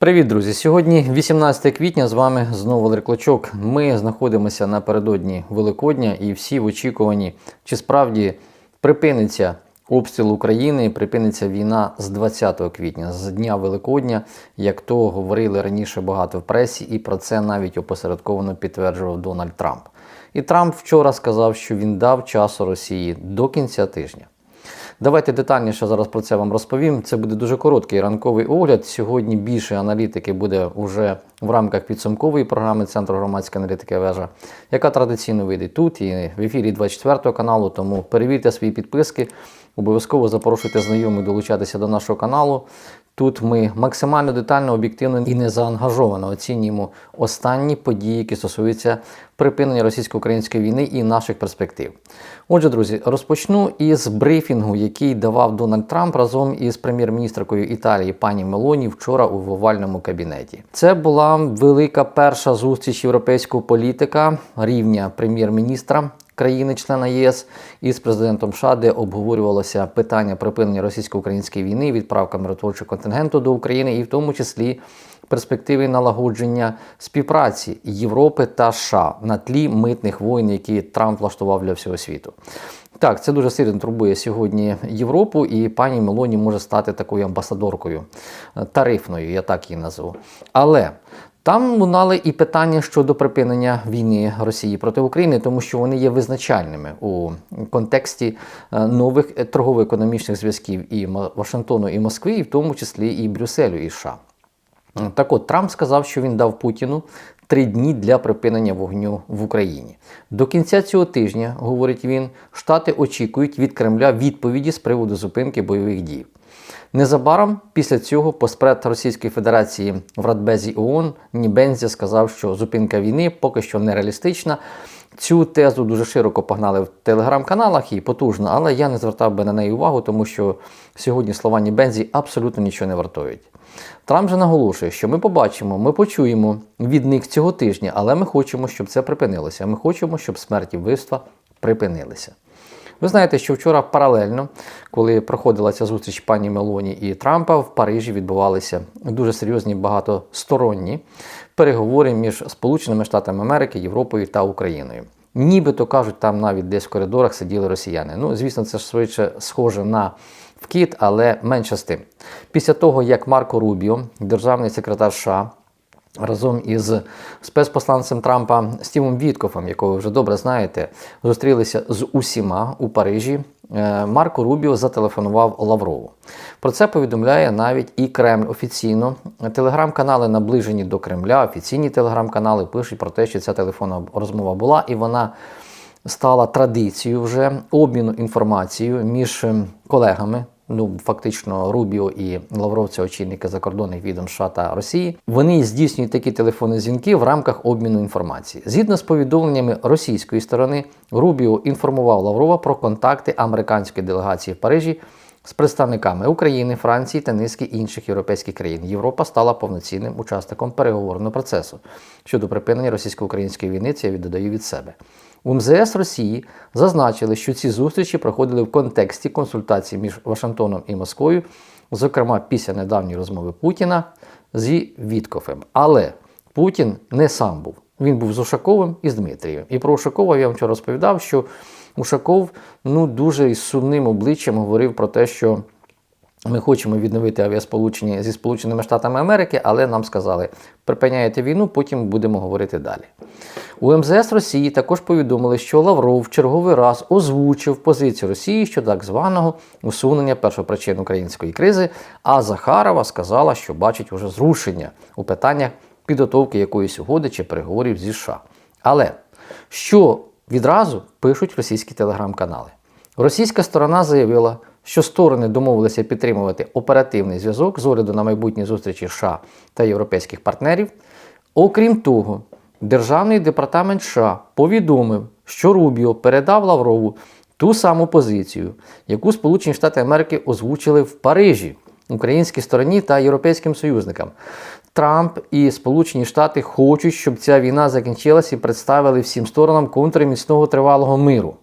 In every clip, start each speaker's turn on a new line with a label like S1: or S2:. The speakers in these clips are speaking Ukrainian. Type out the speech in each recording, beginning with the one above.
S1: Привіт, друзі! Сьогодні 18 квітня. З вами знову Валерій Клочок. Ми знаходимося напередодні Великодня і всі в очікуванні, чи справді припиниться обстріл України, припиниться війна з 20 квітня, з дня Великодня, як то говорили раніше багато в пресі, і про це навіть опосередковано підтверджував Дональд Трамп. І Трамп вчора сказав, що він дав часу Росії до кінця тижня. Давайте детальніше зараз про це вам розповім. Це буде дуже короткий ранковий огляд. Сьогодні більше аналітики буде вже в рамках підсумкової програми Центру громадської аналітики вежа, яка традиційно вийде тут і в ефірі 24 каналу. Тому перевірте свої підписки, обов'язково запрошуйте знайомих долучатися до нашого каналу. Тут ми максимально детально, об'єктивно і незаангажовано оцінюємо останні події, які стосуються припинення російсько-української війни і наших перспектив. Отже, друзі, розпочну із брифінгу, який давав Дональд Трамп разом із прем'єр-міністркою Італії пані Мелоні вчора у овальному кабінеті. Це була велика перша зустріч європейського політика рівня прем'єр-міністра країни-члена ЄС із президентом США, де обговорювалося питання припинення російсько-української війни, відправка миротворчого контингенту до України, і в тому числі перспективи налагодження співпраці Європи та США на тлі митних воїн, які Трамп влаштував для всього світу. Так, це дуже сильно турбує сьогодні Європу, і пані Мелоні може стати такою амбасадоркою е, тарифною, я так її назву. Але там лунали і питання щодо припинення війни Росії проти України, тому що вони є визначальними у контексті е, нових торгово-економічних зв'язків і Вашингтону, і Москви, і в тому числі і Брюсселю і США. Так от Трамп сказав, що він дав Путіну три дні для припинення вогню в Україні. До кінця цього тижня, говорить він, Штати очікують від Кремля відповіді з приводу зупинки бойових дій. Незабаром після цього поспред Російської Федерації в Радбезі ООН Нібензі сказав, що зупинка війни поки що нереалістична. Цю тезу дуже широко погнали в телеграм-каналах і потужно, але я не звертав би на неї увагу, тому що сьогодні слова Нібензі абсолютно нічого не вартують. Трамп же наголошує, що ми побачимо, ми почуємо від них цього тижня, але ми хочемо, щоб це припинилося. Ми хочемо, щоб смерті вбивства припинилися. Ви знаєте, що вчора паралельно, коли проходила ця зустріч пані Мелоні і Трампа, в Парижі відбувалися дуже серйозні багатосторонні переговори між Сполученими Штатами Америки, Європою та Україною. Нібито кажуть, там навіть десь в коридорах сиділи росіяни. Ну, звісно, це ж швидше схоже на вкіт, але менше з тим. Після того, як Марко Рубіо, державний секретар США, разом із спецпосланцем Трампа Стівом Віткофом, якого ви вже добре знаєте, зустрілися з усіма у Парижі. е, Марко Рубіо зателефонував Лаврову. Про це повідомляє навіть і Кремль офіційно. Телеграм-канали наближені до Кремля, офіційні телеграм-канали пишуть про те, що ця телефонна розмова була, і вона стала традицією вже обміну інформацією між колегами. Ну, фактично, Рубіо і Лавров, це очільники закордонних відомств США та Росії. Вони здійснюють такі телефонні дзвінки в рамках обміну інформації. Згідно з повідомленнями російської сторони, Рубіо інформував Лаврова про контакти американської делегації в Парижі з представниками України, Франції та низки інших європейських країн. Європа стала повноцінним учасником переговорного процесу щодо припинення російсько-української війни. Це я додаю від себе. У МЗС Росії зазначили, що ці зустрічі проходили в контексті консультацій між Вашингтоном і Москвою, зокрема після недавньої розмови Путіна зі Віткофем. Але Путін не сам був. Він був з Ушаковим і з Дмитрієм. І про Ушакова я вам вчора розповідав, що Ушаков ну, дуже із сумним обличчям говорив про те, що ми хочемо відновити авіасполучення зі Сполученими Штатами Америки, але нам сказали, припиняєте війну, потім будемо говорити далі. У МЗС Росії також повідомили, що Лавров в черговий раз озвучив позицію Росії щодо так званого усунення першопричин української кризи, а Захарова сказала, що бачить уже зрушення у питаннях підготовки якоїсь угоди чи переговорів зі США. Але що відразу пишуть російські телеграм-канали? Російська сторона заявила, що сторони домовилися підтримувати оперативний зв'язок з огляду на майбутні зустрічі США та європейських партнерів. Окрім того, Державний департамент США повідомив, що Рубіо передав Лаврову ту саму позицію, яку Сполучені Штати Америки озвучили в Парижі українській стороні та європейським союзникам. Трамп і Сполучені Штати хочуть, щоб ця війна закінчилась і представили всім сторонам контури міцного тривалого миру.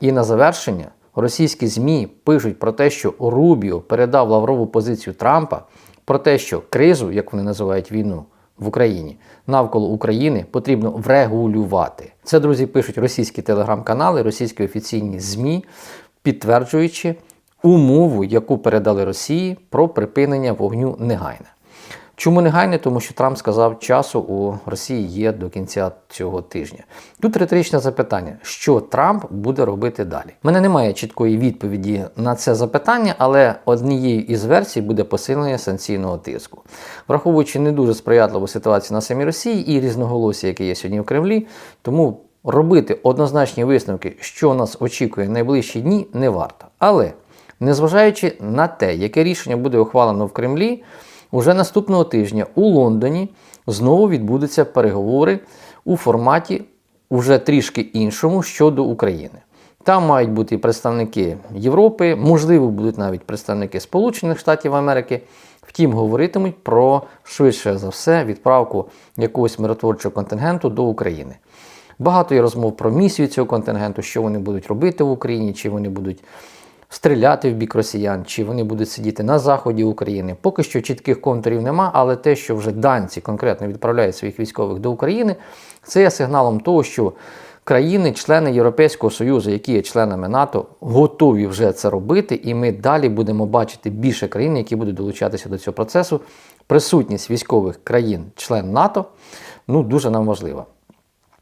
S1: І на завершення російські ЗМІ пишуть про те, що Рубіо передав Лаврову позицію Трампа, про те, що кризу, як вони називають війну в Україні, навколо України потрібно врегулювати. Це, друзі, пишуть російські телеграм-канали, російські офіційні ЗМІ, підтверджуючи умову, яку передали Росії про припинення вогню негайне. Чому негайне? Тому що Трамп сказав, часу у Росії є до кінця цього тижня. Тут риторичне запитання, що Трамп буде робити далі. У мене немає чіткої відповіді на це запитання, але однією із версій буде посилення санкційного тиску. Враховуючи не дуже сприятливу ситуацію на самій Росії і різноголосі, яке є сьогодні в Кремлі, тому робити однозначні висновки, що нас очікує в найближчі дні, не варто. Але незважаючи на те, яке рішення буде ухвалено в Кремлі. Уже наступного тижня у Лондоні знову відбудуться переговори у форматі уже трішки іншому щодо України. Там мають бути представники Європи, можливо, будуть навіть представники Сполучених Штатів Америки. Втім, говоритимуть про швидше за все відправку якогось миротворчого контингенту до України. Багато є розмов про місію цього контингенту, що вони будуть робити в Україні, чи вони будуть стріляти в бік росіян, чи вони будуть сидіти на заході України. Поки що чітких контурів нема, але те, що вже данці конкретно відправляють своїх військових до України, це є сигналом того, що країни, члени Європейського Союзу, які є членами НАТО, готові вже це робити, і ми далі будемо бачити більше країн, які будуть долучатися до цього процесу. Присутність військових країн, член НАТО, ну дуже нам важлива.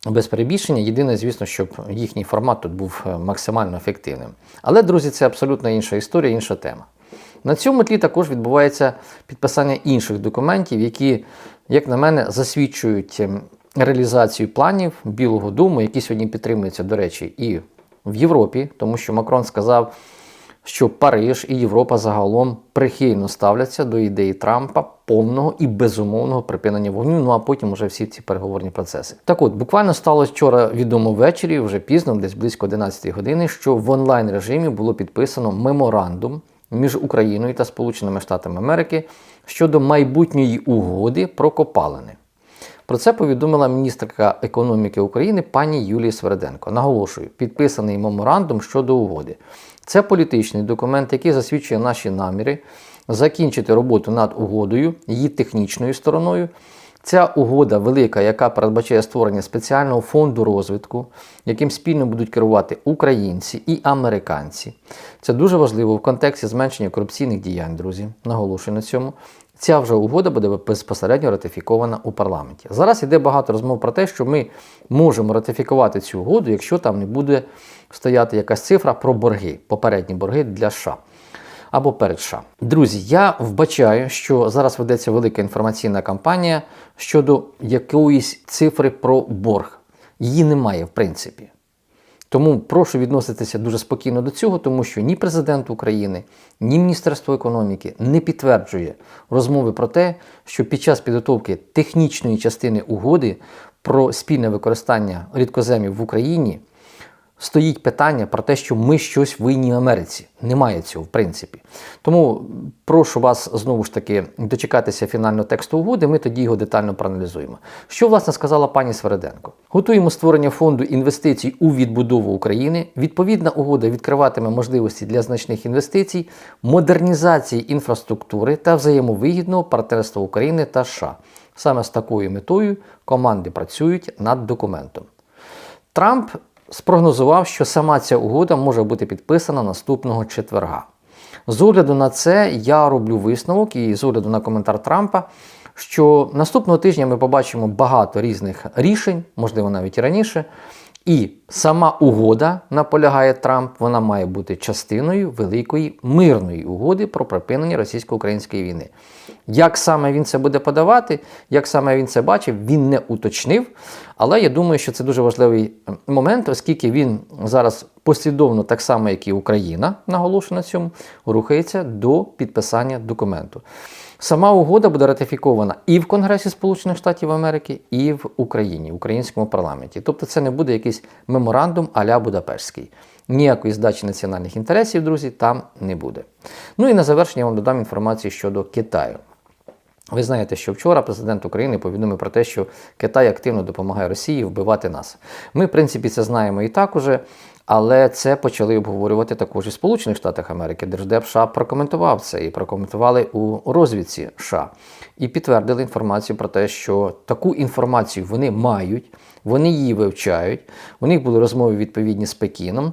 S1: Без перебільшення, єдине, звісно, щоб їхній формат тут був е, максимально ефективним. Але, друзі, це абсолютно інша історія, інша тема. На цьому тлі також відбувається підписання інших документів, які, як на мене, засвідчують ем, реалізацію планів Білого Дому, які сьогодні підтримуються, до речі, і в Європі, тому що Макрон сказав, що Париж і Європа загалом прихильно ставляться до ідеї Трампа повного і безумовного припинення вогню. Ну а потім уже всі ці переговорні процеси. Так от буквально стало вчора відомо ввечері, вже пізно, десь близько 11 години, що в онлайн режимі було підписано меморандум між Україною та Сполученими Штатами Америки щодо майбутньої угоди про копалини. Про це повідомила міністерка економіки України пані Юлія Сверденко. Наголошую, підписаний меморандум щодо угоди. Це політичний документ, який засвідчує наші наміри закінчити роботу над угодою, її технічною стороною. Ця угода велика, яка передбачає створення спеціального фонду розвитку, яким спільно будуть керувати українці і американці. Це дуже важливо в контексті зменшення корупційних діянь, друзі. Наголошую на цьому. Ця вже угода буде безпосередньо ратифікована у парламенті. Зараз йде багато розмов про те, що ми можемо ратифікувати цю угоду, якщо там не буде стояти якась цифра про борги, попередні борги для США. Або перед США. Друзі, я вбачаю, що зараз ведеться велика інформаційна кампанія щодо якоїсь цифри про борг. Її немає, в принципі. Тому прошу відноситися дуже спокійно до цього, тому що ні президент України, ні Міністерство економіки не підтверджує розмови про те, що під час підготовки технічної частини угоди про спільне використання рідкоземів в Україні стоїть питання про те, що ми щось винні Америці. Немає цього, в принципі. Тому прошу вас знову ж таки дочекатися фінального тексту угоди, ми тоді його детально проаналізуємо. Що, власне, сказала пані Свереденко? Готуємо створення фонду інвестицій у відбудову України. Відповідна угода відкриватиме можливості для значних інвестицій, модернізації інфраструктури та взаємовигідного партнерства України та США. Саме з такою метою команди працюють над документом. Трамп спрогнозував, що сама ця угода може бути підписана наступного четверга. З огляду на це я роблю висновок і з огляду на коментар Трампа, що наступного тижня ми побачимо багато різних рішень, можливо, навіть і раніше. І сама угода, наполягає Трамп, вона має бути частиною великої мирної угоди про припинення російсько-української війни. Як саме він це буде подавати, як саме він це бачив, він не уточнив. Але я думаю, що це дуже важливий момент, оскільки він зараз послідовно, так само, як і Україна, наголошую на цьому, рухається до підписання документу. Сама угода буде ратифікована і в Конгресі Сполучених Штатів Америки, і в Україні, в українському парламенті. Тобто це не буде якийсь меморандум а-ля Будапештський. Ніякої здачі національних інтересів, друзі, там не буде. Ну і на завершення я вам додам інформацію щодо Китаю. Ви знаєте, що вчора президент України повідомив про те, що Китай активно допомагає Росії вбивати нас. Ми, в принципі, це знаємо і так уже, але це почали обговорювати також і Сполучених Штатах Америки. Держдеп США прокоментував це і прокоментували у розвідці США. І підтвердили інформацію про те, що таку інформацію вони мають, вони її вивчають. У них були розмови відповідні з Пекіном.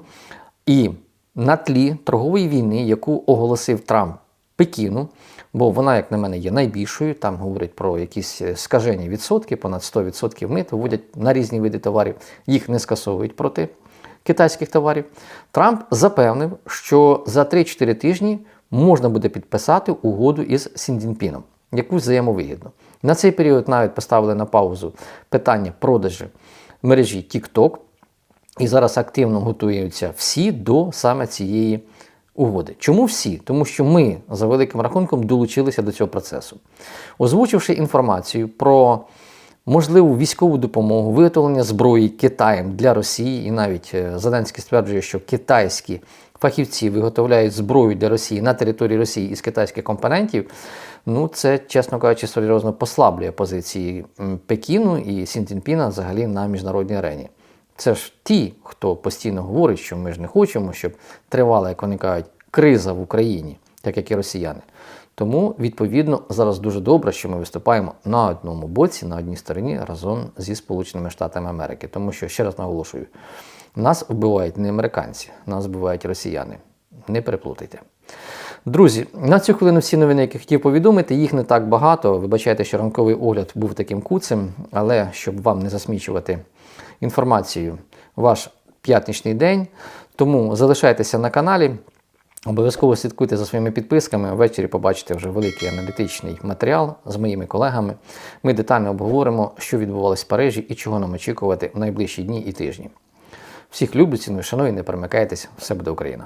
S1: І на тлі торгової війни, яку оголосив Трамп Пекіну, бо вона, як на мене, є найбільшою. Там говорять про якісь е, скажені відсотки, понад 100% мит вводять на різні види товарів, їх не скасовують проти китайських товарів. Трамп запевнив, що за 3-4 тижні можна буде підписати угоду із Сіндінпіном, якусь взаємовигідну. На цей період навіть поставили на паузу питання продажу мережі TikTok. І зараз активно готуються всі до саме цієї угоди. Чому всі? Тому що ми за великим рахунком долучилися до цього процесу. Озвучивши інформацію про можливу військову допомогу, виготовлення зброї Китаєм для Росії, і навіть е, Зеленський стверджує, що китайські фахівці виготовляють зброю для Росії на території Росії із китайських компонентів. Ну, це, чесно кажучи, серйозно послаблює позиції Пекіну і Сінтінпіна взагалі на міжнародній арені. Це ж ті, хто постійно говорить, що ми ж не хочемо, щоб тривала, як вони кажуть, криза в Україні, так як і росіяни. Тому, відповідно, зараз дуже добре, що ми виступаємо на одному боці, на одній стороні разом зі Сполученими Штатами Америки. Тому що, ще раз наголошую, нас вбивають не американці, нас вбивають росіяни. Не переплутайте. Друзі, на цю хвилину всі новини, які хотів повідомити, їх не так багато. Вибачайте, що ранковий огляд був таким куцем, але щоб вам не засмічувати інформацію ваш п'ятничний день. Тому залишайтеся на каналі. Обов'язково слідкуйте за своїми підписками. Ввечері побачите вже великий аналітичний матеріал з моїми колегами. Ми детально обговоримо, що відбувалось в Парижі і чого нам очікувати в найближчі дні і тижні. Всіх люблю, ціную, шаную, не перемикайтесь, все буде Україна!